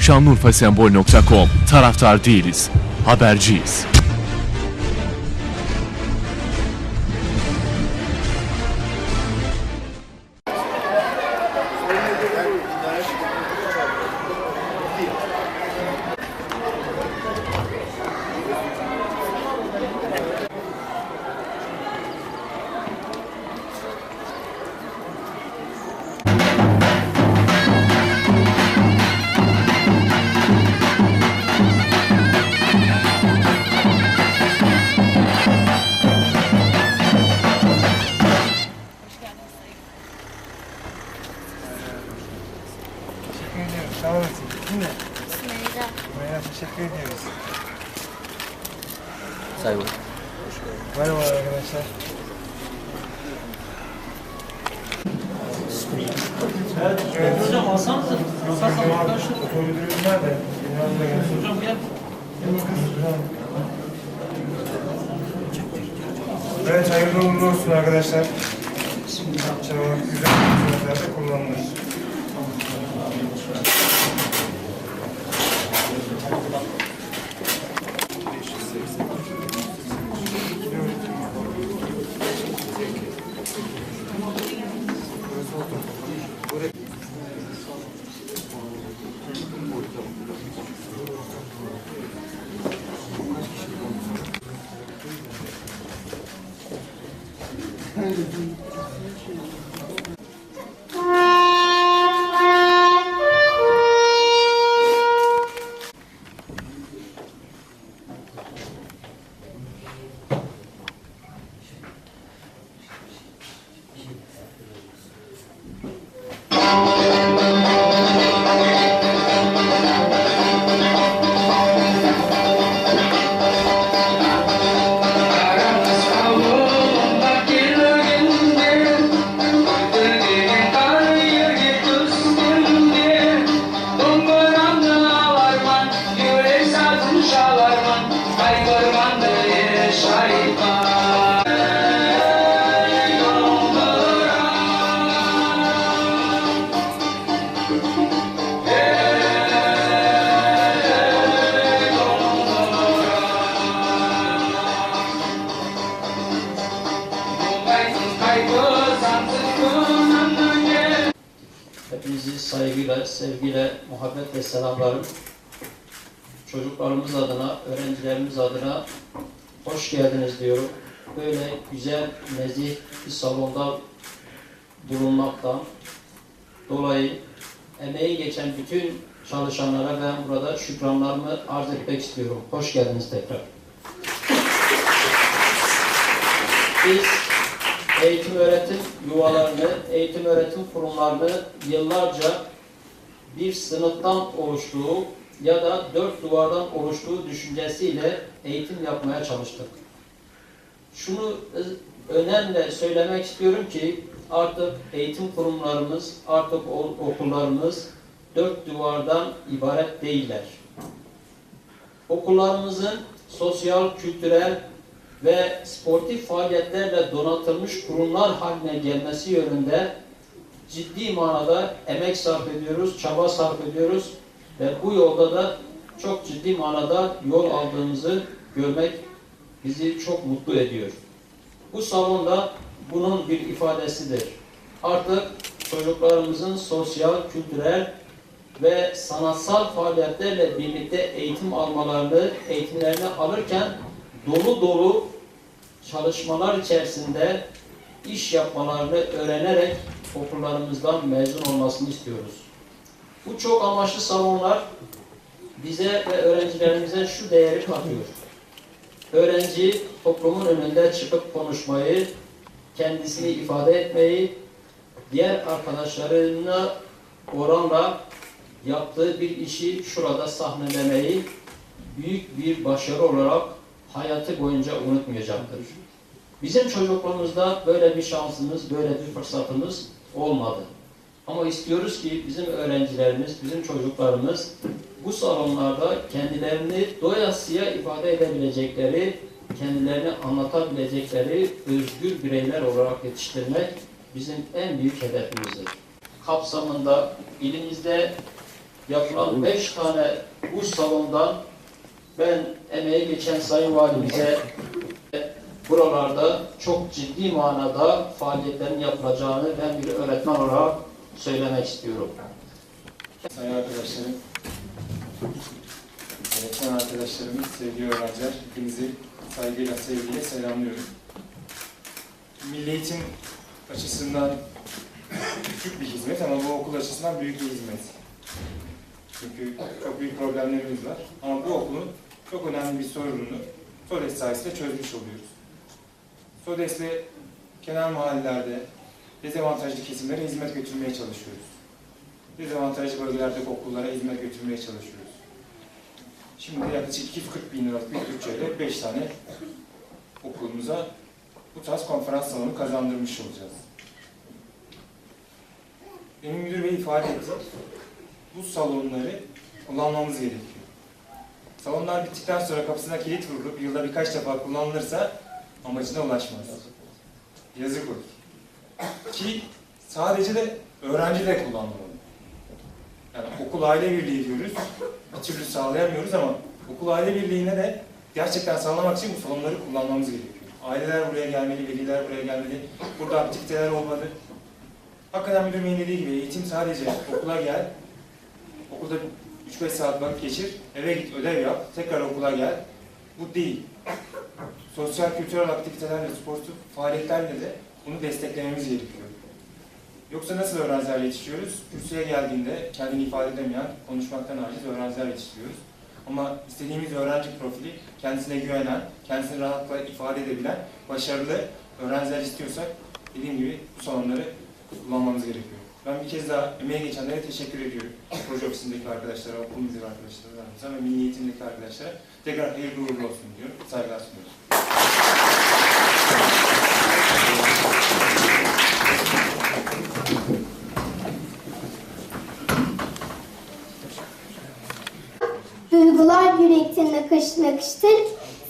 Şanlıurfasembol.com Taraftar değiliz, haberciyiz. Ediyoruz. Sağ olasın. Değil mi? Sümeyra. Bayağı teşekkür ediyoruz. Saygı. Merhaba arkadaşlar. Evet. Hocam alsanıza. Alsanıza arkadaşlar. Müdürümüz nerede? Hocam gel. Evet hayırlı uğurlu olsun arkadaşlar. İnşallah güzel hizmetlerde kullanılır. Hepinizi sevgiyle, muhabbetle selamlarım. Çocuklarımız adına, öğrencilerimiz adına hoş geldiniz diyorum. Böyle güzel, nezih bir salonda bulunmaktan dolayı emeği geçen bütün çalışanlara ben burada şükranlarımı arz etmek istiyorum. Hoş geldiniz tekrar. Biz eğitim öğretim yuvalarını, eğitim öğretim kurumlarını yıllarca bir sınıftan oluştuğu ya da dört duvardan oluştuğu düşüncesiyle eğitim yapmaya çalıştık. Şunu ö- önemli söylemek istiyorum ki artık eğitim kurumlarımız, artık okullarımız dört duvardan ibaret değiller. Okullarımızın sosyal, kültürel ve sportif faaliyetlerle donatılmış kurumlar haline gelmesi yönünde ciddi manada emek sarf ediyoruz, çaba sarf ediyoruz ve bu yolda da çok ciddi manada yol aldığımızı görmek bizi çok mutlu ediyor. Bu salonda bunun bir ifadesidir. Artık çocuklarımızın sosyal, kültürel ve sanatsal faaliyetlerle birlikte eğitim almalarını, eğitimlerini alırken dolu dolu çalışmalar içerisinde iş yapmalarını öğrenerek okullarımızdan mezun olmasını istiyoruz. Bu çok amaçlı salonlar bize ve öğrencilerimize şu değeri katıyor. Öğrenci toplumun önünde çıkıp konuşmayı, kendisini ifade etmeyi, diğer arkadaşlarına oranla yaptığı bir işi şurada sahnelemeyi büyük bir başarı olarak hayatı boyunca unutmayacaktır. Bizim çocukluğumuzda böyle bir şansımız, böyle bir fırsatımız olmadı. Ama istiyoruz ki bizim öğrencilerimiz, bizim çocuklarımız bu salonlarda kendilerini doyasıya ifade edebilecekleri kendilerini anlatabilecekleri özgür bireyler olarak yetiştirmek bizim en büyük hedefimizdir. Kapsamında ilimizde yapılan beş tane bu salondan ben emeği geçen Sayın Valimize buralarda çok ciddi manada faaliyetlerin yapılacağını ben bir öğretmen olarak söylemek istiyorum. Sayın arkadaşlarım, öğretmen arkadaşlarımız, sevgili öğrenciler, hepinizi saygıyla, sevgiyle selamlıyorum. Milli eğitim açısından küçük bir hizmet ama bu okul açısından büyük bir hizmet. Çünkü çok büyük problemlerimiz var. Ama bu okulun çok önemli bir sorununu SODES sayesinde çözmüş oluyoruz. SODES'le kenar mahallelerde dezavantajlı kesimlere hizmet götürmeye çalışıyoruz dezavantajlı bölgelerdeki okullara hizmet götürmeye çalışıyoruz. Şimdi yaklaşık 240 bin liralık bir bütçeyle 5 tane okulumuza bu tarz konferans salonu kazandırmış olacağız. Benim müdür bey ifade etti. Bu salonları kullanmamız gerekiyor. Salonlar bittikten sonra kapısına kilit vurulup yılda birkaç defa kullanılırsa amacına ulaşmaz. Yazık olur. Ki sadece de öğrenci de kullanmamalı. Yani okul aile birliği diyoruz. Bir türlü sağlayamıyoruz ama okul aile birliğine de gerçekten sağlamak için bu salonları kullanmamız gerekiyor. Aileler buraya gelmeli, veliler buraya gelmeli. Burada aktiviteler olmalı. Hakikaten müdür beyin dediği gibi eğitim sadece okula gel, okulda 3-5 saat vakit geçir, eve git ödev yap, tekrar okula gel. Bu değil. Sosyal kültürel aktivitelerle, sportif faaliyetlerle de bunu desteklememiz gerekiyor. Yoksa nasıl öğrenciler yetiştiriyoruz? Kürsüye geldiğinde kendini ifade edemeyen, konuşmaktan aciz öğrenciler yetiştiriyoruz. Ama istediğimiz öğrenci profili kendisine güvenen, kendisini rahatlıkla ifade edebilen, başarılı öğrenciler istiyorsak dediğim gibi bu salonları kullanmamız gerekiyor. Ben bir kez daha emeğe geçenlere teşekkür ediyorum. Proje ofisindeki arkadaşlara, okul müdürü arkadaşlarımıza ve milli eğitimdeki arkadaşlara tekrar hayırlı uğurlu olsun diyorum. Saygılar sunuyorum. Duygular yürekten nakış nakıştır,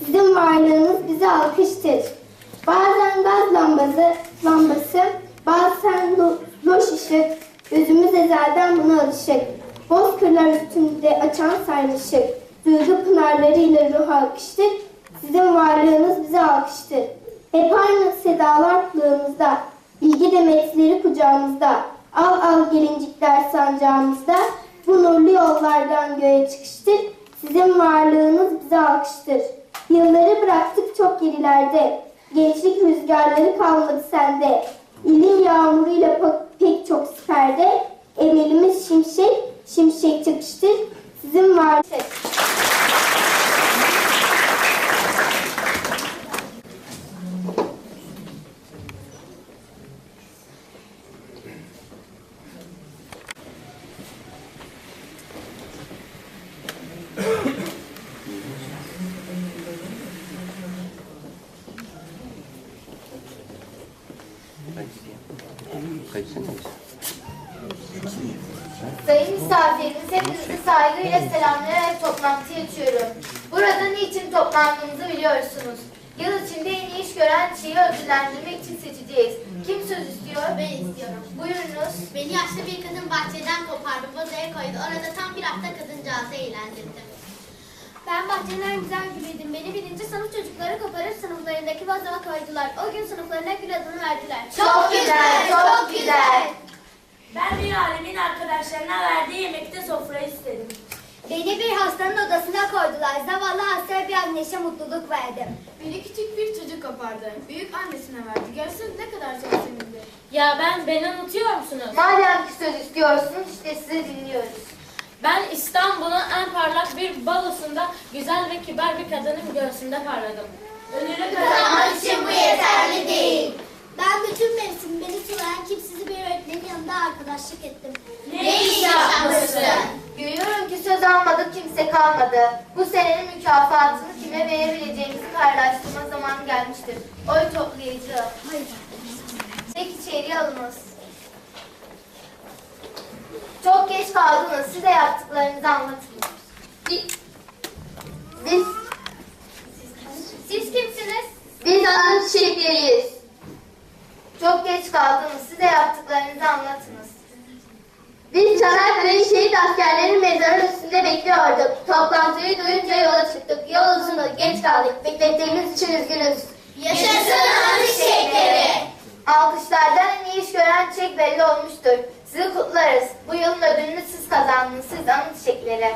sizin varlığınız bize alkıştır. Bazen gaz lambası, lambası, bazen lo- loş ışık, gözümüz ezelden buna alışık. Bozkırlar üstünde açan sarmışık, duygu pınarlarıyla ruh alkıştır, sizin varlığınız bize alkıştır. Hep aynı sedalar kulağımızda, bilgi demetleri kucağımızda, al al gelincikler sancağımızda, bu nurlu yollardan göğe çıkıştır, sizin varlığınız bize alkıştır. Yılları bıraktık çok gerilerde, gençlik rüzgarları kalmadı sende. İlim yağmuruyla pe- pek çok siperde, emelimiz şimşek, şimşek çakıştır, sizin varlığınız. Sayın misafirimiz hepinizi saygıyla selamlayarak toplantıya açıyorum. Burada niçin toplandığımızı biliyorsunuz. Yıl içinde en iyi iş gören kişiyi ödüllendirmek için seçeceğiz. Kim söz istiyor? Ben istiyorum. Buyurunuz. Beni yaşlı bir kadın bahçeden kopardı, vazaya koydu. Orada tam bir hafta kadıncağızı eğlendirdim. Ben bahçenin en güzel gülüydüm. Beni birinci sınıf çocukları koparıp sınıflarındaki vazoya koydular. O gün sınıflarına gül adını verdiler. Çok güzel, çok güzel. Ben bir alemin arkadaşlarına verdiği yemekte sofrayı istedim. Beni bir hastanın odasına koydular. Zavallı hastaya bir neşe mutluluk verdim. Beni küçük bir çocuk kopardı. Büyük annesine verdi. Görseniz ne kadar çok sevindi. Ya ben beni unutuyor musunuz? Madem ki söz istiyorsunuz işte sizi dinliyoruz. Ben İstanbul'un en parlak bir balosunda güzel ve kibar bir kadının göğsünde parladım. Önünü Kazanmak için bu yeterli değil. Bütün mevsim beni sulayan kimsiz bir öğretmenin yanında arkadaşlık ettim. Ne iş yapmışsın? Görüyorum ki söz almadık kimse kalmadı. Bu senenin mükafatını kime verebileceğimizi kararlaştırma zamanı gelmiştir. Oy toplayıcı. Tek içeriye alınız. Çok geç kaldınız. Size yaptıklarınızı anlatın. Biz... Siz kimsiniz? Çok geç kaldınız. Size yaptıklarınızı anlatınız. Biz Çanakkale'nin şehit askerlerinin mezarının üstünde bekliyorduk. Toplantıyı duyunca yola çıktık. Yol uzundu, geç kaldık. Beklettiğimiz için üzgünüz. Yaşasın anı şehitleri! Alkışlardan en iyi iş gören çiçek belli olmuştur. Sizi kutlarız. Bu yılın ödülünü siz kazandınız. Siz anı çiçekleri.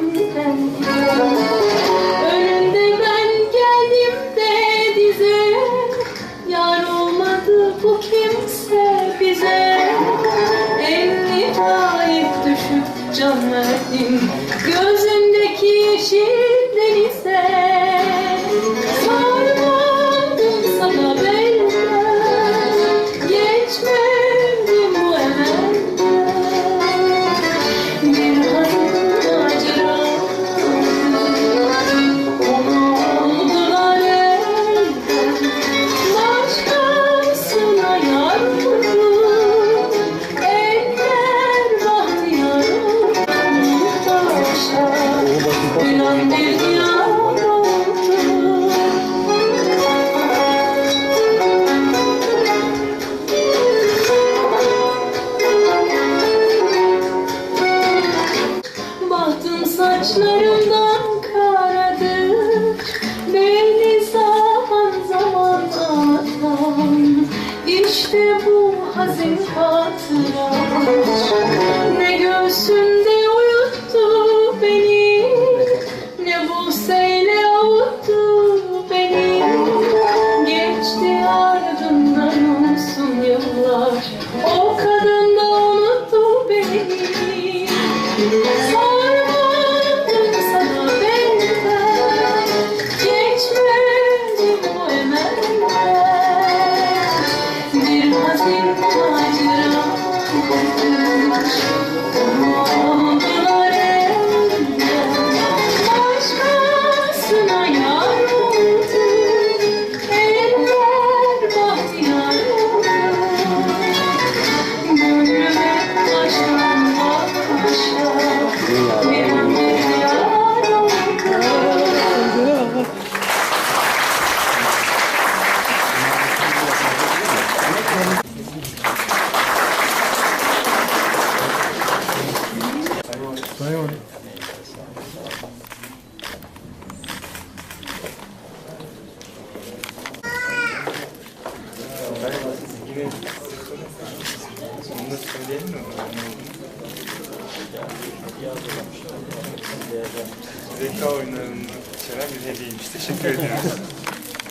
senden